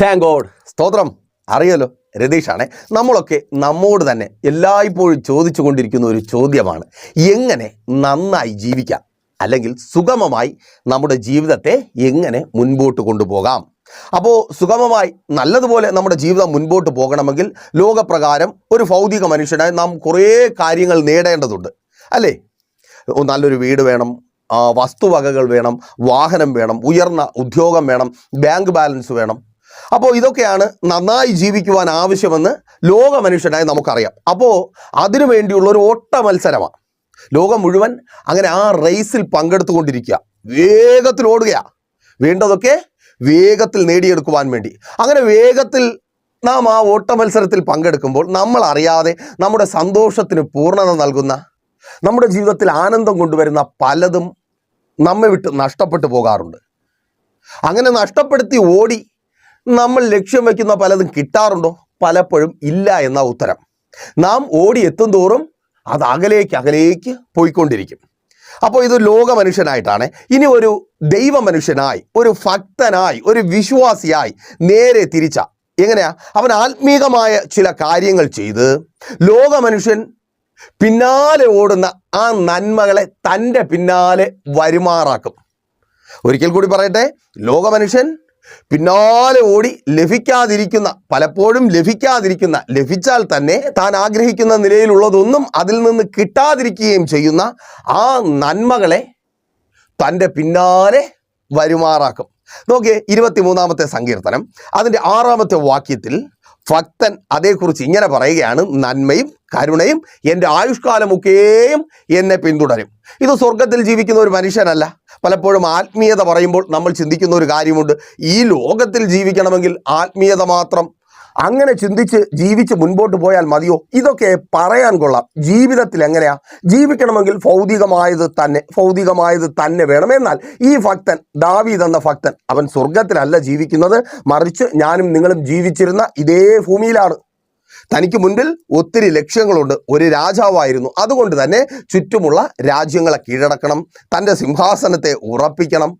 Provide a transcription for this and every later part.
Thank God സ്തോത്രം. അറിയല്ലോ രതീഷാണെ. നമ്മളൊക്കെ നമ്മോട് തന്നെ എല്ലായ്പ്പോഴും ചോദിച്ചു കൊണ്ടിരിക്കുന്ന ഒരു ചോദ്യമാണ്. എങ്ങനെ നന്നായി ജീവിക്കാം? അല്ലെങ്കിൽ സുഗമമായി നമ്മുടെ ജീവിതത്തെ എങ്ങനെ മുൻപോട്ട് കൊണ്ടുപോകാം? അപ്പോൾ സുഗമമായി നല്ലതുപോലെ നമ്മുടെ ജീവിതം മുൻപോട്ട് പോകണമെങ്കിൽ ലോകപ്രകാരം ഒരു ഭൗതിക മനുഷ്യനായി നാം കുറേ കാര്യങ്ങൾ നേടേണ്ടതുണ്ട്. അല്ലേ? നല്ലൊരു വീട് വേണം വസ്തുവകകൾ വേണം വാഹനം വേണം ഉയർന്ന ഉദ്യോഗം വേണം ബാങ്ക് ബാലൻസ് വേണം. അപ്പോൾ ഇതൊക്കെയാണ് നന്നായി ജീവിക്കുവാൻ ആവശ്യമെന്ന് ലോക മനുഷ്യനായി നമുക്കറിയാം. അപ്പോൾ അതിനു വേണ്ടിയുള്ള ഒരു ഓട്ട മത്സരമാണ്. ലോകം മുഴുവൻ അങ്ങനെ ആ റേസിൽ പങ്കെടുത്തുകൊണ്ടിരിക്കുക. വേഗത്തിൽ ഓടുകയാണ് വേണ്ടതൊക്കെ വേഗത്തിൽ നേടിയെടുക്കുവാൻ വേണ്ടി. അങ്ങനെ വേഗത്തിൽ നാം ആ ഓട്ട മത്സരത്തിൽ പങ്കെടുക്കുമ്പോൾ നമ്മൾ അറിയാതെ നമ്മുടെ സന്തോഷത്തിന് പൂർണത നൽകുന്ന നമ്മുടെ ജീവിതത്തിൽ ആനന്ദം കൊണ്ടുവരുന്ന പലതും നമ്മെ വിട്ട് നഷ്ടപ്പെട്ടു പോകാറുണ്ട്. അങ്ങനെ നഷ്ടപ്പെടുത്തി ഓടി നമ്മൾ ലക്ഷ്യം വയ്ക്കുന്ന പലതും കിട്ടാറുണ്ടോ? പലപ്പോഴും ഇല്ല എന്ന ഉത്തരം. നാം ഓടി എത്തും തോറും അത് അകലേക്ക് അകലേക്ക് പോയിക്കൊണ്ടിരിക്കും. അപ്പോൾ ഇത് ലോക മനുഷ്യനായിട്ടാണ് ഇനി ഒരു ദൈവ മനുഷ്യനായി ഒരു ഭക്തനായി ഒരു വിശ്വാസിയായി നേരെ തിരിച്ച എങ്ങനെയാ? അവൻ ആത്മീകമായ ചില കാര്യങ്ങൾ ചെയ്ത് ലോക മനുഷ്യൻ പിന്നാലെ ഓടുന്ന ആ നന്മകളെ തന്റെ പിന്നാലെ വരുമാറാക്കും. ഒരിക്കൽ കൂടി പറയട്ടെ ലോക മനുഷ്യൻ പിന്നാലെ ഓടി ലഭിക്കാതിരിക്കുന്ന പലപ്പോഴും ലഭിക്കാതിരിക്കുന്ന ലഭിച്ചാൽ തന്നെ താൻ ആഗ്രഹിക്കുന്ന നിലയിലുള്ളതൊന്നും അതിൽ നിന്ന് കിട്ടാതിരിക്കുകയും ചെയ്യുന്ന ആ നന്മകളെ തന്റെ പിന്നാലെ വരുമാറാക്കും. നോക്കിയേ ഇരുപത്തിമൂന്നാമത്തെ സങ്കീർത്തനം. അതിന്റെ ആറാമത്തെ വാക്യത്തിൽ ഭക്തൻ അതേക്കുറിച്ച് ഇങ്ങനെ പറയുകയാണ് നന്മയും കരുണയും എന്റെ ആയുഷ്കാലമൊക്കെയും എന്നെ പിന്തുടരും. ഇത് സ്വർഗത്തിൽ ജീവിക്കുന്ന ഒരു മനുഷ്യനല്ല. പലപ്പോഴും ആത്മീയത പറയുമ്പോൾ നമ്മൾ ചിന്തിക്കുന്ന ഒരു കാര്യമുണ്ട്. ഈ ലോകത്തിൽ ജീവിക്കണമെങ്കിൽ ആത്മീയത മാത്രം. അങ്ങനെ ചിന്തിച്ച് ജീവിച്ച് മുൻപോട്ട് പോയാൽ മതിയോ? ഇതൊക്കെ പറയാൻ കൊള്ളാം. ജീവിതത്തിൽ എങ്ങനെയാ? ജീവിക്കണമെങ്കിൽ ഭൗതികമായത് തന്നെ ഭൗതികമായത് തന്നെ വേണം. എന്നാൽ ഈ ഭക്തൻ ദാവീദ് എന്ന ഭക്തൻ അവൻ സ്വർഗത്തിലല്ല ജീവിക്കുന്നത്. മറിച്ച് ഞാനും നിങ്ങളും ജീവിച്ചിരുന്ന ഇതേ ഭൂമിയിലാണ്. തനിക്ക് മുൻപിൽ ഒത്തിരി ലക്ഷ്യങ്ങളുണ്ട്. ഒരു രാജാവായിരുന്നു. അതുകൊണ്ട് തന്നെ ചുറ്റുമുള്ള രാജ്യങ്ങളെ കീഴടക്കണം. തന്റെ സിംഹാസനത്തെ ഉറപ്പിക്കണം.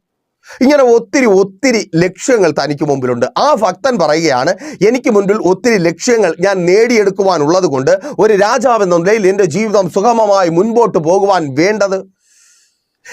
ഇങ്ങനെ ഒത്തിരി ഒത്തിരി ലക്ഷ്യങ്ങൾ തനിക്ക് മുമ്പിലുണ്ട്. ആ ഭക്തൻ പറയുകയാണ് എനിക്ക് മുൻപിൽ ഒത്തിരി ലക്ഷ്യങ്ങൾ ഞാൻ നേടിയെടുക്കുവാനുള്ളത് കൊണ്ട് ഒരു രാജാവെന്ന നിലയിൽ എന്റെ ജീവിതം സുഗമമായി മുൻപോട്ട് പോകുവാൻ വേണ്ടത്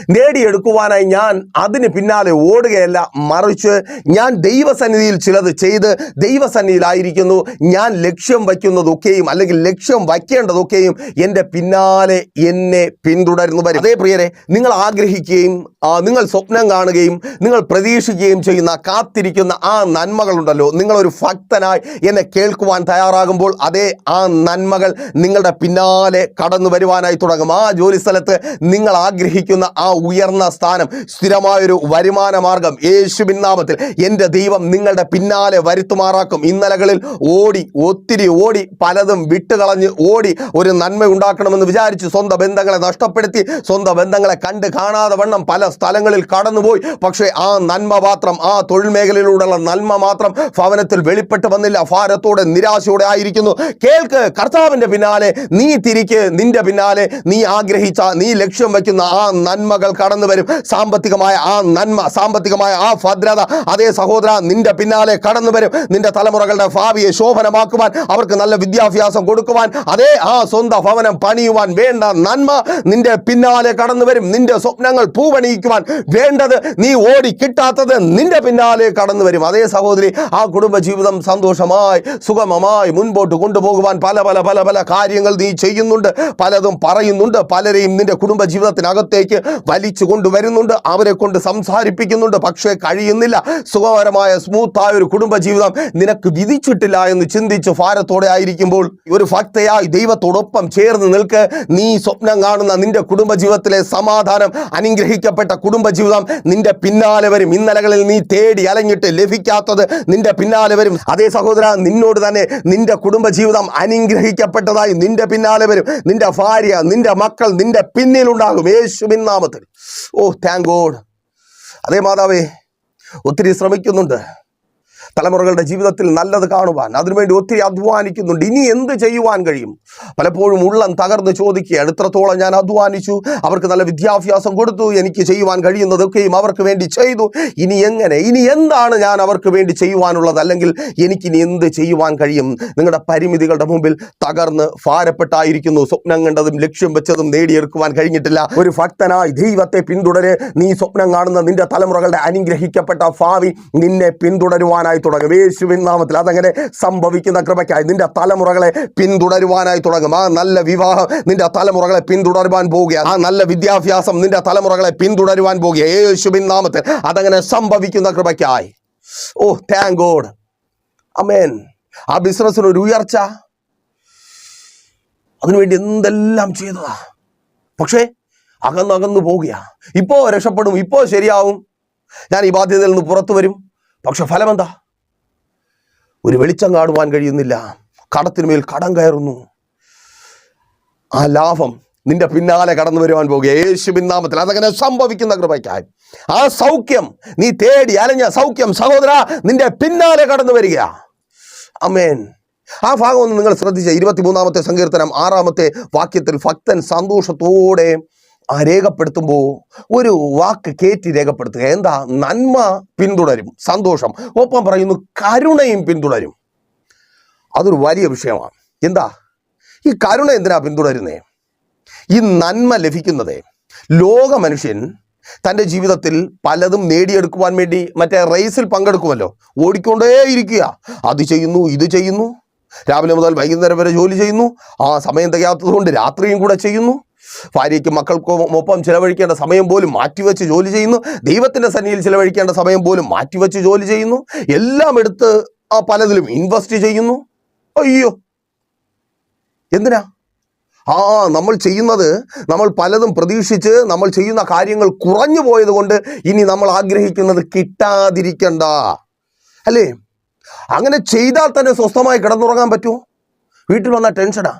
നേടിയെടുക്കുവാനായി ഞാൻ അതിന് പിന്നാലെ ഓടുകയല്ല മറിച്ച് ഞാൻ ദൈവസന്നിധിയിൽ ചിലത് ചെയ്ത് ദൈവസന്നിധിയിലായിരിക്കുന്നു. ഞാൻ ലക്ഷ്യം വയ്ക്കുന്നതൊക്കെയും അല്ലെങ്കിൽ ലക്ഷ്യം വയ്ക്കേണ്ടതൊക്കെയും എന്റെ പിന്നാലെ എന്നെ പിന്തുടരുന്നു. വരും. അതേ പ്രിയരെ നിങ്ങൾ ആഗ്രഹിക്കുകയും നിങ്ങൾ സ്വപ്നം കാണുകയും നിങ്ങൾ പ്രതീക്ഷിക്കുകയും ചെയ്യുന്ന കാത്തിരിക്കുന്ന ആ നന്മകളുണ്ടല്ലോ. നിങ്ങളൊരു ഭക്തനായി എന്നെ കേൾക്കുവാൻ തയ്യാറാകുമ്പോൾ അതേ ആ നന്മകൾ നിങ്ങളുടെ പിന്നാലെ കടന്നു വരുവാനായി തുടങ്ങും. ആ ജോലി സ്ഥലത്ത് നിങ്ങൾ ആഗ്രഹിക്കുന്ന ആ ഉയർന്ന സ്ഥാനം സ്ഥിരമായൊരു വരുമാന മാർഗം യേശുവിൻ നാമത്തിൽ എന്റെ ദൈവം നിങ്ങളുടെ പിന്നാലെ വരുത്തുമാറാക്കും. ഇന്നലകളിൽ ഓടി ഒത്തിരി ഓടി പലതും വിട്ടുകളഞ്ഞ് ഓടി ഒരു നന്മ ഉണ്ടാക്കണമെന്ന് വിചാരിച്ച് സ്വന്തം ബന്ധങ്ങളെ നഷ്ടപ്പെടുത്തി സ്വന്തം ബന്ധങ്ങളെ കണ്ട് കാണാതെ വണ്ണം പല സ്ഥലങ്ങളിൽ കടന്നുപോയി. പക്ഷേ ആ നന്മ മാത്രം ആ തൊഴിൽ മേഖലയിലൂടെയുള്ള നന്മ മാത്രം ഭവനത്തിൽ വെളിപ്പെട്ട് വന്നില്ല. ഭാരത്തോടെ നിരാശയോടെ ആയിരിക്കുന്നു. കേൾക്ക് കർത്താവിന്റെ പിന്നാലെ നീ തിരിക്ക് നിന്റെ പിന്നാലെ നീ ആഗ്രഹിച്ച നീ ലക്ഷ്യം വയ്ക്കുന്ന ആ നന്മകൾ കടന്നു വരും. സാമ്പത്തികമായ ആ നന്മ സാമ്പത്തികമായ ആ ഭദ്രത അതേ സഹോദര നിന്റെ പിന്നാലെ കടന്നു വരും. നിന്റെ തലമുറകളുടെ ഭാവിയെ ശോഭനമാക്കുവാൻ അവർക്ക് നല്ല വിദ്യാഭ്യാസം കൊടുക്കുവാൻ അതേ ആ സ്വന്തം ഭവനം പണിയുവാൻ വേണ്ട നന്മ നിന്റെ പിന്നാലെ കടന്നു വരും. നിന്റെ സ്വപ്നങ്ങൾ പൂവണിയിക്കുവാൻ വേണ്ടത് നീ ഓടി കിട്ടാത്തത് നിന്റെ പിന്നാലെ കടന്നു വരും. അതേ സഹോദരി ആ കുടുംബജീവിതം സന്തോഷമായി സുഗമമായി മുൻപോട്ട് കൊണ്ടുപോകുവാൻ പല പല പല പല കാര്യങ്ങൾ നീ ചെയ്യുന്നുണ്ട്. പലതും പറയുന്നുണ്ട്. പലരെയും നിന്റെ കുടുംബ ജീവിതത്തിനകത്തേക്ക് വലിച്ചു കൊണ്ടുവരുന്നുണ്ട് അവരെ കൊണ്ട് സംസാരിപ്പിക്കുന്നുണ്ട്. പക്ഷേ കഴിയുന്നില്ല. സുഖകരമായ സ്മൂത്തായ ഒരു കുടുംബജീവിതം നിനക്ക് വിധിച്ചിട്ടില്ല എന്ന് ചിന്തിച്ച് ഭാരത്തോടെ ആയിരിക്കുമ്പോൾ ഒരു ഭക്തയായി ദൈവത്തോടൊപ്പം ചേർന്ന് നിൽക്ക്. നീ സ്വപ്നം കാണുന്ന നിന്റെ കുടുംബജീവിതത്തിലെ സമാധാനം അനുഗ്രഹിക്കപ്പെട്ട കുടുംബജീവിതം നിന്റെ പിന്നാലെ വരും. ഇന്നലകളിൽ നീ തേടി അലഞ്ഞിട്ട് ലഭിക്കാത്തത് നിന്റെ പിന്നാലെ വരും. അതേ സഹോദര നിന്നോട് തന്നെ നിന്റെ കുടുംബജീവിതം അനുഗ്രഹിക്കപ്പെട്ടതായി നിന്റെ പിന്നാലെ വരും. നിന്റെ ഭാര്യ നിന്റെ മക്കൾ നിന്റെ പിന്നിലുണ്ടാകും. യേശുവിൻ നാമത്തിൽ ഓ താങ്ക് ഗോഡ് അതേ മാതാവേ ഒത്തിരി ശ്രമിക്കുന്നുണ്ട്. തലമുറകളുടെ ജീവിതത്തിൽ നല്ലത് കാണുവാൻ അതിനുവേണ്ടി ഒത്തിരി അധ്വാനിക്കുന്നുണ്ട്. ഇനി എന്ത് ചെയ്യുവാൻ കഴിയും? പലപ്പോഴും ഉള്ളം തകർന്ന് ചോദിക്കുക എത്രത്തോളം ഞാൻ അധ്വാനിച്ചു അവർക്ക് നല്ല വിദ്യാഭ്യാസം കൊടുത്തു എനിക്ക് ചെയ്യുവാൻ കഴിയുന്നതൊക്കെയും അവർക്ക് വേണ്ടി ചെയ്തു. ഇനി എങ്ങനെ? ഇനി എന്താണ് ഞാൻ അവർക്ക് വേണ്ടി ചെയ്യുവാനുള്ളത്? അല്ലെങ്കിൽ എനിക്കിനി എന്ത് ചെയ്യുവാൻ കഴിയും? നിങ്ങളുടെ പരിമിതികളുടെ മുമ്പിൽ തകർന്ന് ഭാരപ്പെട്ടായിരിക്കുന്നു. സ്വപ്നം കണ്ടതും ലക്ഷ്യം വെച്ചതും നേടിയെടുക്കുവാൻ കഴിഞ്ഞിട്ടില്ല. ഒരു ഭക്തനായി ദൈവത്തെ പിന്തുടരെ. നീ സ്വപ്നം കാണുന്ന നിന്റെ തലമുറകളുടെ അനുഗ്രഹിക്കപ്പെട്ട ഭാവി നിന്നെ പിന്തുടരുവാനായി തുടങ്ങും. യേശുവിൻ നാമത്തിൽ അതങ്ങനെ സംഭവിക്കുന്ന കൃപയ്ക്കായി നിന്റെ തലമുറകളെ പിന്തുടരുവാനായി തുടങ്ങും. ആ നല്ല വിവാഹം നിന്റെ തലമുറകളെ പിന്തുടരുവാൻ പോവുകയാണ് ആ നല്ല വിദ്യാഭ്യാസം നിന്റെ തലമുറകളെ പിന്തുടരുവാൻ പോവുക യേശുവിൻ നാമത്തിൽ അതങ്ങനെ സംഭവിക്കുന്ന കൃപയ്ക്കായി. ഓ താങ്ക് ഗോഡ് അമേൻ ആ ബിസിനസ്സിന് ഒരു ഉയർച്ച. അതിനുവേണ്ടി എന്തെല്ലാം ചെയ്തതാ. പക്ഷേ അകന്നകന്നു പോവുകയാ ഇപ്പോ രക്ഷപ്പെടും ഇപ്പോ ശരിയാവും. ഞാൻ ഈ ബാധ്യതയിൽ നിന്ന് പുറത്തു വരും. പക്ഷെ ഫലമെന്താ? ഒരു വെളിച്ചം കാണുവാൻ കഴിയുന്നില്ല. കടത്തിനുമേൽ കടം കയറുന്നു. ആ ലാഭം നിന്റെ പിന്നാലെ കടന്നു വരുവാൻ പോകുക. യേശുവിൻ നാമത്തിൽ അതങ്ങനെ സംഭവിക്കുന്ന കൃപയ്ക്കായി. ആ സൗഖ്യം നീ തേടി അലഞ്ഞ സൗഖ്യം സഹോദര നിന്റെ പിന്നാലെ കടന്നു വരിക. അമേൻ ആ ഭാഗം ഒന്ന് നിങ്ങൾ ശ്രദ്ധിച്ച. ഇരുപത്തിമൂന്നാമത്തെ സങ്കീർത്തനം ആറാമത്തെ വാക്യത്തിൽ ഭക്തൻ സന്തോഷത്തോടെ രേഖപ്പെടുത്തുമ്പോൾ ഒരു വാക്ക് കയറ്റി രേഖപ്പെടുത്തുക. എന്താ? നന്മ പിന്തുടരും. സന്തോഷം. ഒപ്പം പറയുന്നു കരുണയും പിന്തുടരും. അതൊരു വലിയ വിഷയമാണ്. എന്താ? ഈ കരുണ എന്തിനാ പിന്തുടരുന്നേ? ഈ നന്മ ലഭിക്കുന്നതേ. ലോക മനുഷ്യൻ തന്റെ ജീവിതത്തിൽ പലതും നേടിയെടുക്കുവാൻ വേണ്ടി മറ്റേ റേസിൽ പങ്കെടുക്കുമല്ലോ. ഓടിക്കൊണ്ടേ ഇരിക്കുക അത് ചെയ്യുന്നു ഇത് ചെയ്യുന്നു. രാവിലെ മുതൽ വൈകുന്നേരം വരെ ജോലി ചെയ്യുന്നു. ആ സമയം തികയാത്തത് കൊണ്ട് രാത്രിയും കൂടെ ചെയ്യുന്നു. ഭാര്യയ്ക്കും മക്കൾക്കും ഒപ്പം ചിലവഴിക്കേണ്ട സമയം പോലും മാറ്റിവെച്ച് ജോലി ചെയ്യുന്നു. ദൈവത്തിന്റെ സന്നിധിയിൽ ചിലവഴിക്കേണ്ട സമയം പോലും മാറ്റിവെച്ച് ജോലി ചെയ്യുന്നു. എല്ലാം എടുത്ത് ആ പലതിലും ഇൻവെസ്റ്റ് ചെയ്യുന്നു. അയ്യോ! എന്തിനാ? ആ നമ്മൾ ചെയ്യുന്നത് നമ്മൾ പലതും പ്രതീക്ഷിച്ച് നമ്മൾ ചെയ്യുന്ന കാര്യങ്ങൾ കുറഞ്ഞു പോയത് കൊണ്ട് ഇനി നമ്മൾ ആഗ്രഹിക്കുന്നത് കിട്ടാതിരിക്കണ്ട. അല്ലേ? അങ്ങനെ ചെയ്താൽ തന്നെ സ്വസ്ഥമായി കിടന്നുറങ്ങാൻ പറ്റുമോ? വീട്ടിൽ വന്ന ടെൻഷനാ.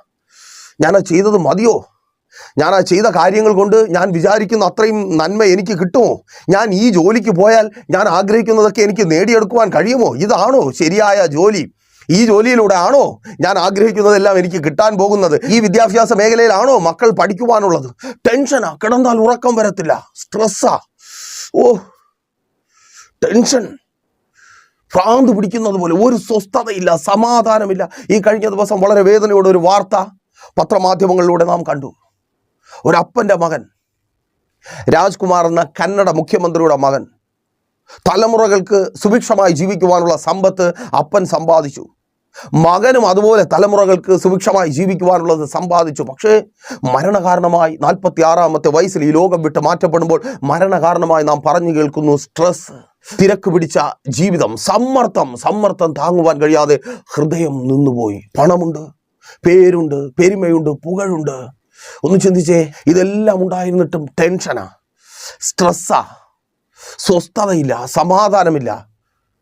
ഞാനത് ചെയ്തത് മതിയോ? ഞാൻ ആ ചെയ്ത കാര്യങ്ങൾ കൊണ്ട് ഞാൻ വിചാരിക്കുന്ന അത്രയും നന്മ എനിക്ക് കിട്ടുമോ? ഞാൻ ഈ ജോലിക്ക് പോയാൽ ഞാൻ ആഗ്രഹിക്കുന്നതൊക്കെ എനിക്ക് നേടിയെടുക്കുവാൻ കഴിയുമോ? ഇതാണോ ശരിയായ ജോലി? ഈ ജോലിയിലൂടെ ആണോ ഞാൻ ആഗ്രഹിക്കുന്നതെല്ലാം എനിക്ക് കിട്ടാൻ പോകുന്നത്? ഈ വിദ്യാഭ്യാസ മേഖലയിലാണോ മക്കൾ പഠിക്കുവാനുള്ളത്? ടെൻഷനാ കിടന്നാൽ ഉറക്കം വരത്തില്ല. സ്ട്രെസ്സാ ഓ. ടെൻഷൻ ഭ്രാന്ത് പിടിക്കുന്നത് പോലെ. ഒരു സ്വസ്ഥതയില്ല. സമാധാനമില്ല. ഈ കഴിഞ്ഞ ദിവസം വളരെ വേദനയോടെ ഒരു വാർത്ത പത്രമാധ്യമങ്ങളിലൂടെ നാം കണ്ടു. ഒരപ്പന്റെ മകൻ. രാജ്കുമാർ എന്ന കന്നഡ മുഖ്യമന്ത്രിയുടെ മകൻ. തലമുറകൾക്ക് സുഭിക്ഷമായി ജീവിക്കുവാനുള്ള സമ്പത്ത് അപ്പൻ സമ്പാദിച്ചു. മകനും അതുപോലെ തലമുറകൾക്ക് സുഭിക്ഷമായി ജീവിക്കുവാനുള്ളത് സമ്പാദിച്ചു. പക്ഷേ മരണകാരണമായി നാൽപ്പത്തി ആറാമത്തെ വയസ്സിൽ ഈ ലോകം വിട്ട് മാറ്റപ്പെടുമ്പോൾ മരണകാരണമായി നാം പറഞ്ഞു കേൾക്കുന്നു സ്ട്രെസ് തിരക്ക് പിടിച്ച ജീവിതം സമ്മർദ്ദം. സമ്മർദ്ദം താങ്ങുവാൻ കഴിയാതെ ഹൃദയം നിന്നുപോയി. പണമുണ്ട് പേരുണ്ട് പെരുമയുണ്ട് പുകഴുണ്ട്. ഒന്ന് ചിന്തിച്ചേ ഇതെല്ലാം ഉണ്ടായിരുന്നിട്ടും ടെൻഷനാ സ്ട്രെസ്സാ സ്വസ്ഥതയില്ല സമാധാനമില്ല.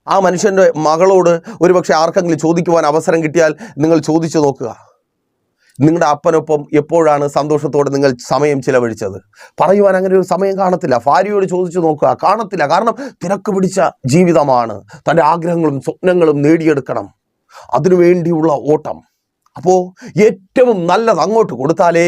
ആ മനുഷ്യന്റെ മകളോട് ഒരുപക്ഷെ ആർക്കെങ്കിലും ചോദിക്കുവാൻ അവസരം കിട്ടിയാൽ നിങ്ങൾ ചോദിച്ചു നോക്കുക. നിങ്ങളുടെ അപ്പനൊപ്പം എപ്പോഴാണ് സന്തോഷത്തോടെ നിങ്ങൾ സമയം ചിലവഴിച്ചത്? പറയുവാൻ അങ്ങനെ ഒരു സമയം കാണത്തില്ല. ഭാര്യയോട് ചോദിച്ചു നോക്കുക. കാണത്തില്ല. കാരണം തിരക്ക് പിടിച്ച ജീവിതമാണ്. തന്റെ ആഗ്രഹങ്ങളും സ്വപ്നങ്ങളും നേടിയെടുക്കണം. അതിനുവേണ്ടിയുള്ള ഓട്ടം. അപ്പോൾ ഏറ്റവും നല്ലത് അങ്ങോട്ട് കൊടുത്താലേ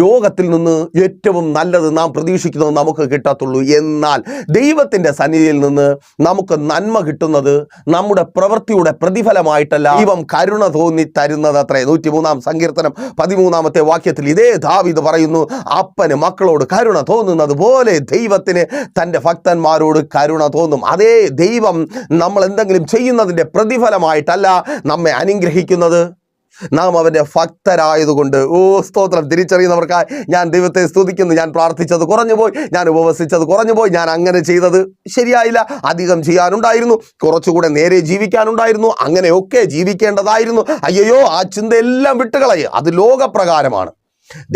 ലോകത്തിൽ നിന്ന് ഏറ്റവും നല്ലത് നാം പ്രതീക്ഷിക്കുന്നത് നമുക്ക് കിട്ടത്തുള്ളൂ. എന്നാൽ ദൈവത്തിന്റെ സന്നിധിയിൽ നിന്ന് നമുക്ക് നന്മ കിട്ടുന്നത് നമ്മുടെ പ്രവൃത്തിയുടെ പ്രതിഫലമായിട്ടല്ല. ദൈവം കരുണ തോന്നി തരുന്നത് അത്രേ നൂറ്റിമൂന്നാം സങ്കീർത്തനം പതിമൂന്നാമത്തെ വാക്യത്തിൽ ഇതേ ദാവിത് പറയുന്നു അപ്പന് മക്കളോട് കരുണ തോന്നുന്നത് പോലെ ദൈവത്തിന് തന്റെ ഭക്തന്മാരോട് കരുണ തോന്നും. അതേ ദൈവം നമ്മൾ എന്തെങ്കിലും ചെയ്യുന്നതിന്റെ പ്രതിഫലമായിട്ടല്ല നമ്മെ അനുഗ്രഹിക്കുന്നത്. നാം അവന്റെ ഭക്തരായതുകൊണ്ട് ഓ സ്തോത്രം. തിരിച്ചറിയുന്നവർക്കായി ഞാൻ ദൈവത്തെ സ്തുതിക്കുന്നു. ഞാൻ പ്രാർത്ഥിച്ചത് കുറഞ്ഞുപോയി ഞാൻ ഉപവസിച്ചത് കുറഞ്ഞുപോയി ഞാൻ അങ്ങനെ ചെയ്തത് ശരിയായില്ല. അധികം ചെയ്യാനുണ്ടായിരുന്നു. കുറച്ചുകൂടെ നേരെ ജീവിക്കാനുണ്ടായിരുന്നു. അങ്ങനെയൊക്കെ ജീവിക്കേണ്ടതായിരുന്നു. അയ്യോ ആ ചിന്തയെല്ലാം വിട്ടുകളയുക അത് ലോകപ്രകാരമാണ്.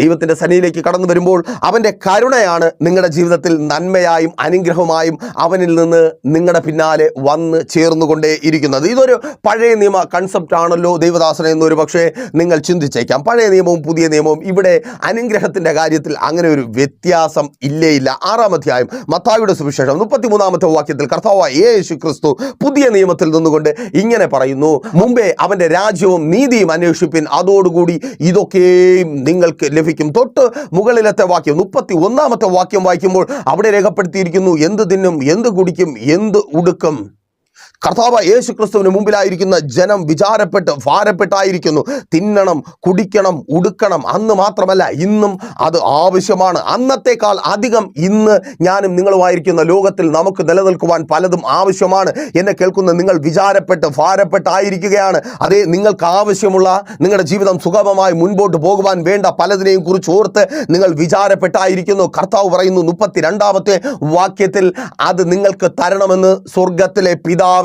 ദൈവത്തിന്റെ സന്നിധിയിലേക്ക് കടന്നു വരുമ്പോൾ അവന്റെ കരുണയാണ് നിങ്ങളുടെ ജീവിതത്തിൽ നന്മയായും അനുഗ്രഹമായും അവനിൽ നിന്ന് നിങ്ങളുടെ പിന്നാലെ വന്ന് ചേർന്നുകൊണ്ടേ ഇരിക്കുന്നത്. ഇതൊരു പഴയ നിയമ കൺസെപ്റ്റ് ആണല്ലോ ദൈവദാസന എന്നൊരു പക്ഷേ നിങ്ങൾ ചിന്തിച്ചേക്കാം. പഴയ നിയമവും പുതിയ നിയമവും ഇവിടെ അനുഗ്രഹത്തിന്റെ കാര്യത്തിൽ അങ്ങനെ ഒരു വ്യത്യാസം ഇല്ലേ ഇല്ല ആറാം അധ്യായം മത്തായുടെ സുവിശേഷം മുപ്പത്തിമൂന്നാമത്തെ വാക്യത്തിൽ കർത്താവായ യേശു ക്രിസ്തു പുതിയ നിയമത്തിൽ നിന്നുകൊണ്ട് ഇങ്ങനെ പറയുന്നു മുമ്പേ അവന്റെ രാജ്യവും നീതിയും അന്വേഷിപ്പിൻ അതോടുകൂടി ഇതൊക്കെയും നിങ്ങൾക്ക് ലഭിക്കും. തൊട്ട് മുകളിലത്തെ വാക്യം മുപ്പത്തി ഒന്നാമത്തെ വാക്യം വായിക്കുമ്പോൾ അവിടെ രേഖപ്പെടുത്തിയിരിക്കുന്നു എന്ത് തിന്നും എന്ത് കുടിക്കും എന്ത് ഉടുക്കും. കർത്താവ് യേശു ക്രിസ്തുവിന് മുമ്പിലായിരിക്കുന്ന ജനം വിചാരപ്പെട്ട് ഭാരപ്പെട്ടായിരിക്കുന്നു. തിന്നണം കുടിക്കണം ഉടുക്കണം. അന്ന് മാത്രമല്ല ഇന്നും അത് ആവശ്യമാണ്. അന്നത്തേക്കാൾ അധികം ഇന്ന് ഞാനും നിങ്ങളുമായിരിക്കുന്ന ലോകത്തിൽ നമുക്ക് നിലനിൽക്കുവാൻ പലതും ആവശ്യമാണ്. എന്നെ കേൾക്കുന്ന നിങ്ങൾ വിചാരപ്പെട്ട് ഭാരപ്പെട്ടായിരിക്കുകയാണ്. അതേ നിങ്ങൾക്ക് ആവശ്യമുള്ള നിങ്ങളുടെ ജീവിതം സുഗമമായി മുൻപോട്ട് പോകുവാൻ വേണ്ട പലതിനെയും കുറിച്ച് ഓർത്ത് നിങ്ങൾ വിചാരപ്പെട്ടായിരിക്കുന്നു. കർത്താവ് പറയുന്നു മുപ്പത്തി രണ്ടാമത്തെ വാക്യത്തിൽ അത് നിങ്ങൾക്ക് തരണമെന്ന് സ്വർഗത്തിലെ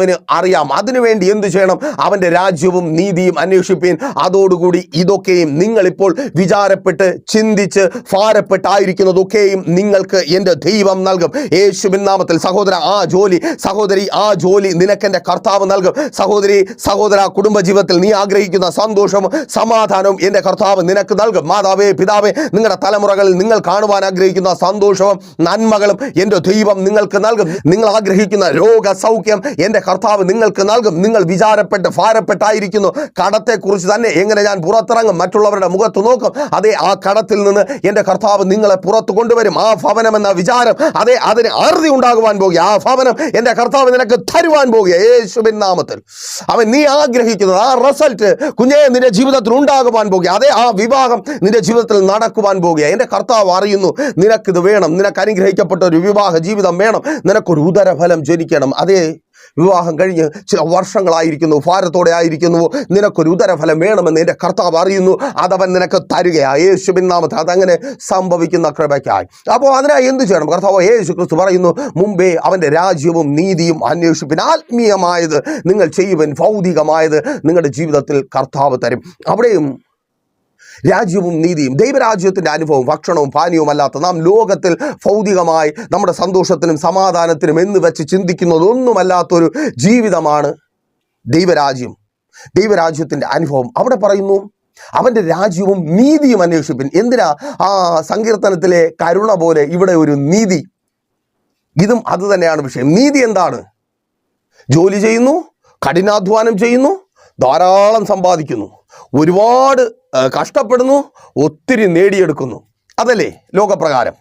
പിതാവിന് അറിയാം. അതിനുവേണ്ടി എന്തു ചെയ്യണം? അവന്റെ രാജ്യവും നീതിയും അന്വേഷിപ്പീൻ. അതോടുകൂടി ഇതൊക്കെയും നിങ്ങളിപ്പോൾ വിചാരപ്പെട്ട് ചിന്തിച്ച് ഭാരപ്പെട്ടായിരിക്കുന്നതൊക്കെയും നിങ്ങൾക്ക് എന്റെ ദൈവം നൽകും. യേശുവിൻ നാമത്തിൽ സഹോദര ആ ജോലി സഹോദരി ആ ജോലി നിനക്കെന്റെ കർത്താവ് നൽകും. സഹോദരി സഹോദര കുടുംബജീവിതത്തിൽ നീ ആഗ്രഹിക്കുന്ന സന്തോഷവും സമാധാനവും എന്റെ കർത്താവ് നിനക്ക് നൽകും. മാതാവേ പിതാവേ നിങ്ങളുടെ തലമുറകളിൽ നിങ്ങൾ കാണുവാൻ ആഗ്രഹിക്കുന്ന സന്തോഷവും നന്മകളും എന്റെ ദൈവം നിങ്ങൾക്ക് നൽകും. നിങ്ങൾ ആഗ്രഹിക്കുന്ന രോഗ സൗഖ്യം എന്റെ നിങ്ങൾക്ക് നൽകും. നിങ്ങൾ വിചാരപ്പെട്ട് ഭാരപ്പെട്ടായിരിക്കുന്നു. കടത്തെക്കുറിച്ച് തന്നെ എങ്ങനെ ഞാൻ പുറത്തിറങ്ങും? മറ്റുള്ളവരുടെ മുഖത്ത് നോക്കും. അതേ ആ കടത്തിൽ നിന്ന് എന്റെ കർത്താവ് നിങ്ങളെ പുറത്തു കൊണ്ടുവരും. ആ ഭവനം എന്ന വിചാരം അതേ അതിന് അറുതി ഉണ്ടാകുവാൻ പോകുക. ആ ഭവനം എന്റെ കർത്താവ് നിനക്ക് തരുവാൻ പോകുക. യേശുബിൻ നാമത്തിൽ. അവൻ നീ ആഗ്രഹിക്കുന്നത് ആ റിസൾട്ട് കുഞ്ഞേ നിന്റെ ജീവിതത്തിൽ ഉണ്ടാകുവാൻ പോകുക. അതേ ആ വിവാഹം നിന്റെ ജീവിതത്തിൽ നടക്കുവാൻ പോകുക. എന്റെ കർത്താവ് അറിയുന്നു നിനക്കിത് വേണം. നിനക്ക് അനുഗ്രഹിക്കപ്പെട്ട ഒരു വിവാഹ ജീവിതം വേണം. നിനക്കൊരു ഉദരഫലം ജനിക്കണം. അതേ വിവാഹം കഴിഞ്ഞ് ചില വർഷങ്ങളായിരിക്കുന്നു ഭാരത്തോടെ ആയിരിക്കുന്നു. നിനക്കൊരു ഉദരഫലം വേണമെന്ന് എന്റെ കർത്താവ് അറിയുന്നു. അതവൻ നിനക്ക് തരികയാ. യേശുവിൻ നാമത്തിൽ അതങ്ങനെ സംഭവിക്കുന്ന കൃപയ്ക്കായി. അപ്പോൾ അതിനായി എന്ത് ചെയ്യണം? കർത്താവ് യേശു ക്രിസ്തു പറയുന്നു മുമ്പേ അവന്റെ രാജ്യവും നീതിയും അന്വേഷിപ്പിൻ. ആത്മീയമായത് നിങ്ങൾ ചെയ്യുവൻ. ഭൗതികമായത് നിങ്ങളുടെ ജീവിതത്തിൽ കർത്താവ് തരും. അവിടെയും രാജ്യവും നീതിയും ദൈവരാജ്യത്തിന്റെ അനുഭവം ഭക്ഷണവും പാനീയവും അല്ലാത്ത നാം ലോകത്തിൽ ഭൗതികമായി നമ്മുടെ സന്തോഷത്തിനും സമാധാനത്തിനും എന്ന് വെച്ച് ചിന്തിക്കുന്നതൊന്നുമല്ലാത്തൊരു ജീവിതമാണ് ദൈവരാജ്യം. ദൈവരാജ്യത്തിന്റെ അനുഭവം അവിടെ പറയുന്നു അവന്റെ രാജ്യവും നീതിയും അന്വേഷിപ്പിൻ. എന്തിനാ? ആ സങ്കീർത്തനത്തിലെ കരുണ പോലെ ഇവിടെ ഒരു നീതി. ഇതും അത് തന്നെയാണ് വിഷയം. നീതി എന്താണ്? ജോലി ചെയ്യുന്നു കഠിനാധ്വാനം ചെയ്യുന്നു ധാരാളം സമ്പാദിക്കുന്നു. ഒരുപാട് കഷ്ടപ്പെടുന്നു ഒത്തിരി നേടിയെടുക്കുന്നു. അതല്ലേ ലോകപ്രകാരം?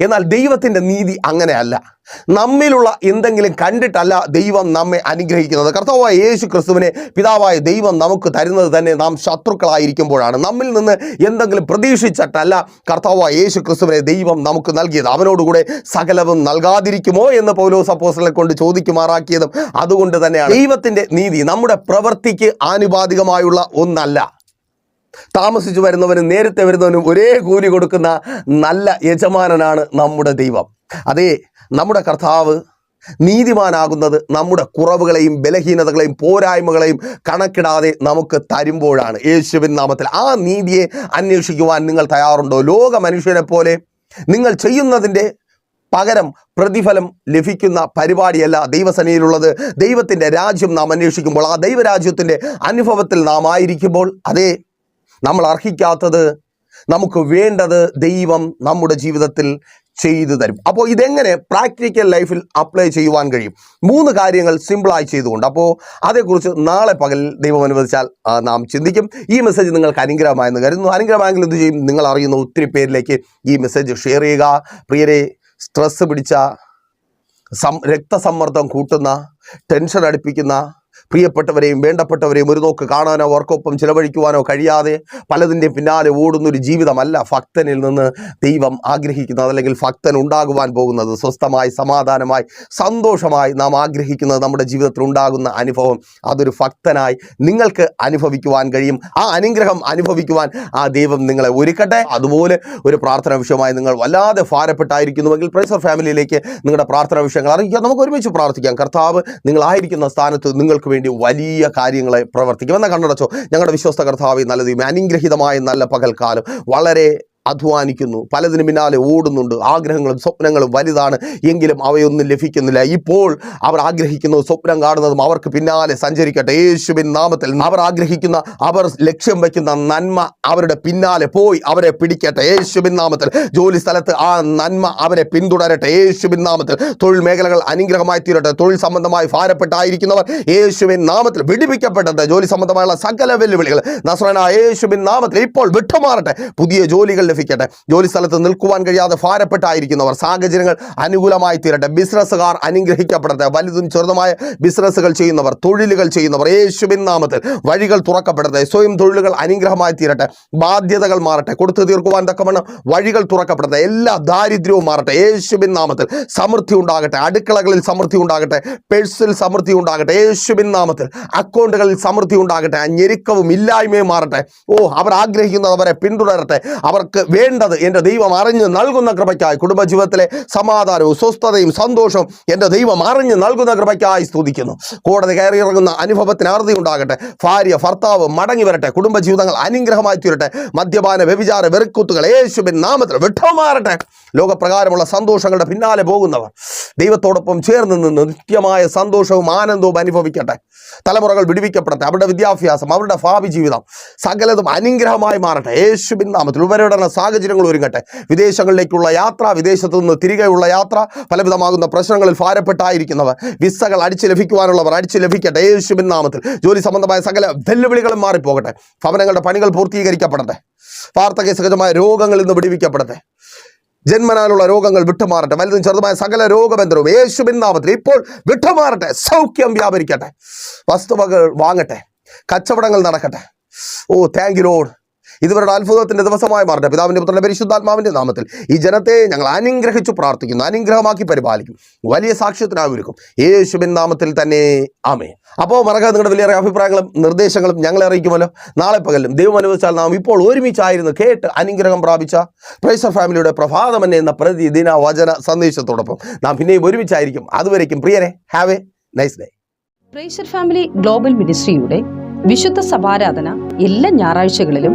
എന്നാൽ ദൈവത്തിന്റെ നീതി അങ്ങനെയല്ല. നമ്മിലുള്ള എന്തെങ്കിലും കണ്ടിട്ടല്ല ദൈവം നമ്മെ അനുഗ്രഹിക്കുന്നത്. കർത്താവായ യേശു ക്രിസ്തുവിനെ പിതാവായ ദൈവം നമുക്ക് തരുന്നത് തന്നെ നാം ശത്രുക്കളായിരിക്കുമ്പോഴാണ്. നമ്മിൽ നിന്ന് എന്തെങ്കിലും പ്രതീക്ഷിച്ചിട്ടല്ല കർത്താവായ യേശു ക്രിസ്തുവിനെ ദൈവം നമുക്ക് നൽകിയത്. അവനോടുകൂടെ സകലവും നൽകാതിരിക്കുമോ എന്ന് പൗലോസ് സപ്പോസിനെ കൊണ്ട് ചോദിക്കുമാറാക്കിയതും അതുകൊണ്ട് തന്നെയാണ്. ദൈവത്തിന്റെ നീതി നമ്മുടെ പ്രവൃത്തിക്ക് ആനുപാതികമായുള്ള ഒന്നല്ല. താമസിച്ചു വരുന്നവനും നേരത്തെ വരുന്നവനും ഒരേ കൂലി കൊടുക്കുന്ന നല്ല യജമാനനാണ് നമ്മുടെ ദൈവം. അതേ നമ്മുടെ കർത്താവ് നീതിമാനാകുന്നത് നമ്മുടെ കുറവുകളെയും ബലഹീനതകളെയും പോരായ്മകളെയും കണക്കിടാതെ നമുക്ക് തരുമ്പോഴാണ് യേശുവിൻ നാമത്തിൽ. ആ നീതിയെ അന്വേഷിക്കുവാൻ നിങ്ങൾ തയ്യാറുണ്ടോ? ലോക മനുഷ്യനെ പോലെ നിങ്ങൾ ചെയ്യുന്നതിന്റെ പകരം പ്രതിഫലം ലഭിക്കുന്ന പരിപാടിയല്ല ദൈവസനയിലുള്ളത് ദൈവത്തിന്റെ രാജ്യം നാം അന്വേഷിക്കുമ്പോൾ ആ ദൈവരാജ്യത്തിന്റെ അനുഭവത്തിൽ നാം ആയിരിക്കുമ്പോൾ അതേ നമ്മൾ അർഹിക്കാത്തത് നമുക്ക് വേണ്ടത് ദൈവം നമ്മുടെ ജീവിതത്തിൽ ചെയ്തു തരും. അപ്പോൾ ഇതെങ്ങനെ പ്രാക്ടിക്കൽ ലൈഫിൽ അപ്ലൈ ചെയ്യുവാൻ കഴിയും? മൂന്ന് കാര്യങ്ങൾ സിമ്പിളായി ചെയ്തുകൊണ്ട്. അപ്പോൾ അതേക്കുറിച്ച് നാളെ പകൽ ദൈവം അനുവദിച്ചാൽ നാം ചിന്തിക്കും. ഈ മെസ്സേജ് നിങ്ങൾക്ക് അനുഗ്രഹമായെന്ന് കരുതുന്നു. അനുഗ്രഹമായെങ്കിൽ എന്ത് ചെയ്യും? നിങ്ങൾ അറിയുന്ന ഒത്തിരി പേരിലേക്ക് ഈ മെസ്സേജ് ഷെയർ ചെയ്യുക. പ്രിയരെ സ്ട്രെസ് പിടിച്ച സം രക്തസമ്മർദ്ദം കൂട്ടുന്ന ടെൻഷൻ അടുപ്പിക്കുന്ന പ്രിയപ്പെട്ടവരെയും വേണ്ടപ്പെട്ടവരെയും ഒരു നോക്ക് കാണാനോ അവർക്കൊപ്പം ചിലവഴിക്കുവാനോ കഴിയാതെ പലതിന്റെ പിന്നാലെ ഓടുന്ന ഒരു ജീവിതമല്ല ഭക്തനിൽ നിന്ന് ദൈവം ആഗ്രഹിക്കുന്നത് അല്ലെങ്കിൽ ഭക്തൻ ഉണ്ടാകുവാൻ പോകുന്നത്. സ്വസ്ഥമായി സമാധാനമായി സന്തോഷമായി നാം ആഗ്രഹിക്കുന്നത് നമ്മുടെ ജീവിതത്തിൽ ഉണ്ടാകുന്ന അനുഭവം. അതൊരു ഭക്തനായി നിങ്ങൾക്ക് അനുഭവിക്കുവാൻ കഴിയും. ആ അനുഗ്രഹം അനുഭവിക്കുവാൻ ആ ദൈവം നിങ്ങളെ ഒരുക്കട്ടെ. അതുപോലെ ഒരു പ്രാർത്ഥന വിഷയമായി നിങ്ങൾ വല്ലാതെ ഭാരപ്പെട്ടായിരിക്കുന്നുവെങ്കിൽ പ്രൈസർ ഫാമിലിയിലേക്ക് നിങ്ങളുടെ പ്രാർത്ഥന വിഷയങ്ങൾ അറിയിക്കുക നമുക്ക് ഒരുമിച്ച് പ്രാർത്ഥിക്കാം. കർത്താവ് നിങ്ങളായിരിക്കുന്ന സ്ഥാനത്ത് നിങ്ങൾക്ക് വേണ്ടി വലിയ കാര്യങ്ങളെ പ്രവർത്തിക്കും. എന്നാൽ കണ്ണടച്ചോ. ഞങ്ങളുടെ വിശ്വസ്ത കർത്താവ് നല്ല അനുഗ്രഹീതമായ നല്ല പകൽക്കാലം. വളരെ അധ്വാനിക്കുന്നു. പലതിന് പിന്നാലെ ഓടുന്നുണ്ട്. ആഗ്രഹങ്ങളും സ്വപ്നങ്ങളും വലുതാണ്. എങ്കിലും അവയൊന്നും ലഭിക്കുന്നില്ല. ഇപ്പോൾ അവർ ആഗ്രഹിക്കുന്നു സ്വപ്നം കാണുന്നതും അവർക്ക് പിന്നാലെ സഞ്ചരിക്കട്ടെ. യേശുവിൻ നാമത്തിൽ അവർ ആഗ്രഹിക്കുന്ന അവർ ലക്ഷ്യം വയ്ക്കുന്ന നന്മ അവരുടെ പിന്നാലെ പോയി അവരെ പിടിക്കട്ടെ. യേശുവിൻ നാമത്തിൽ ജോലി സ്ഥലത്ത് ആ നന്മ അവരെ പിന്തുടരട്ടെ. യേശുവിൻ നാമത്തിൽ തൊഴിൽ മേഖലകൾ അനുഗ്രഹമായി തീരട്ടെ. തൊഴിൽ സംബന്ധമായി ഭാരപ്പെട്ടായിരിക്കുന്നവർ യേശുവിൻ നാമത്തിൽ വിടിപ്പിക്കപ്പെട്ടത് ജോലി സംബന്ധമായുള്ള സകല വെല്ലുവിളികൾ. നസ്രനായ യേശുവിൻ നാമത്തിൽ ഇപ്പോൾ വിട്ടുമാറട്ടെ. പുതിയ ജോലികൾ ലഭിക്കട്ടെ ജോലി സ്ഥലത്ത് നിൽക്കുവാൻ കഴിയാതെ ഭാരപ്പെട്ടായിരിക്കുന്നവർ സാഹചര്യങ്ങൾ അനുകൂലമായി തീരട്ടെ. ബിസിനസ്സുകാർ അനുഗ്രഹിക്കപ്പെടട്ടെ. വലുതും ചെറുതുമായ ബിസിനസ്സുകൾ ചെയ്യുന്നവർ തൊഴിലുകൾ ചെയ്യുന്നവർ യേശുബിൻ നാമത്തിൽ വഴികൾ തുറക്കപ്പെടട്ടെ. സ്വയം തൊഴിലുകൾ അനുഗ്രഹമായി തീരട്ടെ. ബാധ്യതകൾ മാറട്ടെ. കൊടുത്തു തീർക്കുവാൻ തക്കവണ്ണം വഴികൾ തുറക്കപ്പെടട്ടെ. എല്ലാ ദാരിദ്ര്യവും മാറട്ടെ. യേശുബിൻ നാമത്തിൽ സമൃദ്ധി ഉണ്ടാകട്ടെ. അടുക്കളകളിൽ സമൃദ്ധി ഉണ്ടാകട്ടെ. പേഴ്സിൽ സമൃദ്ധി ഉണ്ടാകട്ടെ. യേശുബിൻ നാമത്തിൽ അക്കൗണ്ടുകളിൽ സമൃദ്ധി ഉണ്ടാകട്ടെ. ഞെരുക്കവും ഇല്ലായ്മയും മാറട്ടെ. ഓ അവർ ആഗ്രഹിക്കുന്നത് അവരെ പിന്തുടരട്ടെ. അവർക്ക് വേണ്ടത് എന്റെ ദൈവം അറിഞ്ഞ് നൽകുന്ന കൃപയ്ക്കായി കുടുംബജീവിതത്തിലെ സമാധാനവും സ്വസ്ഥതയും സന്തോഷവും എന്റെ ദൈവം അറിഞ്ഞ് നൽകുന്ന കൃപയ്ക്കായി സ്തുതിക്കുന്നു. കോടതി കയറിയിറങ്ങുന്ന അനുഭവത്തിന് അറുതി ഉണ്ടാകട്ടെ. ഭാര്യ ഭർത്താവ് മടങ്ങി വരട്ടെ. കുടുംബജീവിതങ്ങൾ അനുഗ്രഹമായി തീരട്ടെ. മദ്യപാന വ്യഭിചാര വെറുക്കുത്തുകൾ യേശുബിൻ നാമത്തിൽ വിട്ടമാറട്ടെ ലോകപ്രകാരമുള്ള സന്തോഷങ്ങളുടെ പിന്നാലെ പോകുന്നവർ ദൈവത്തോടൊപ്പം ചേർന്ന് നിന്ന് നിത്യമായ സന്തോഷവും ആനന്ദവും അനുഭവിക്കട്ടെ. തലമുറകൾ വിടുവിക്കപ്പെടട്ടെ. അവരുടെ വിദ്യാഭ്യാസം അവരുടെ ഭാവി ജീവിതം സകലതും അനുഗ്രഹമായി മാറട്ടെ. യേശുബിൻ നാമത്തിൽ ഉപരിടന സാഹചര്യങ്ങൾ ഒരുങ്ങട്ടെ. വിദേശങ്ങളിലേക്കുള്ള യാത്ര വിദേശത്തു നിന്ന് തിരികെയുള്ള യാത്ര ഫലവിധമാകുന്ന പ്രശ്നങ്ങളിൽ ഭാരപ്പെട്ടായിരിക്കുന്നവർ വിസകൾ അടിച്ചു ലഭിക്കുവാനുള്ളവർ അടിച്ചു ലഭിക്കട്ടെ. യേശുബിൻ നാമത്തിൽ. ജോലി സംബന്ധമായ സകല വെല്ലുവിളികളും മാറിപ്പോകട്ടെ. ഭവനങ്ങളുടെ പണികൾ പൂർത്തീകരിക്കപ്പെടട്ടെ. വാർത്തകസഹജമായ രോഗങ്ങളിൽ നിന്ന് വിടിവിക്കപ്പെടട്ടെ. ജന്മനാലുള്ള രോഗങ്ങൾ വിട്ടുമാറട്ടെ. വലുതും ചെറുതുമായ സകല രോഗബന്ധനവും യേശുവിൻ നാമത്തിൽ ഇപ്പോൾ വിട്ടുമാറട്ടെ. സൗഖ്യം വ്യാപരിക്കട്ടെ. വസ്തുവകൾ വാങ്ങട്ടെ. കച്ചവടങ്ങൾ നടക്കട്ടെ. ഓ താങ്ക് യു ലോഡ് ഇതുവരുടെ അത്ഭുതത്തിന്റെ ദിവസമായി മാറട്ടെ. പിതാവിന്റെ പുത്രന്റെ പരിശുദ്ധാത്മാവിന്റെ നാമത്തിൽ ഈ ജനത്തെ ഞങ്ങൾ അനുഗ്രഹിച്ചു പ്രാർത്ഥിക്കുന്നു അനുഗ്രഹമാക്കി പരിപാലിക്കും. വലിയ സാക്ഷ്യത്തിനായി ഒരുക്കും യേശുവിൻ നാമത്തിൽ തന്നെ ആമേ അപ്പോൾ മറക്കാതെ നിങ്ങളുടെ വലിയ അഭിപ്രായങ്ങളും നിർദ്ദേശങ്ങളും ഞങ്ങളെ അറിയിക്കുമല്ലോ. നാളെ പകലും ദൈവം അനുവദിച്ചാൽ നാം ഇപ്പോൾ ഒരുമിച്ചായിരുന്നു കേട്ട് അനുഗ്രഹം പ്രാപിച്ച പ്രൈസർ ഫാമിലിയുടെ പ്രഭാതമന്നെ എന്ന പ്രതിദിന വചന സന്ദേശത്തോടൊപ്പം നാം പിന്നെയും ഒരുമിച്ചായിരിക്കും. അതുവരേക്കും പ്രിയരെ have a nice day praiser family global മിനിസ്ട്രിയുടെ വിശുദ്ധ സഭാരാധന എല്ലാ ഞായറാഴ്ചകളിലും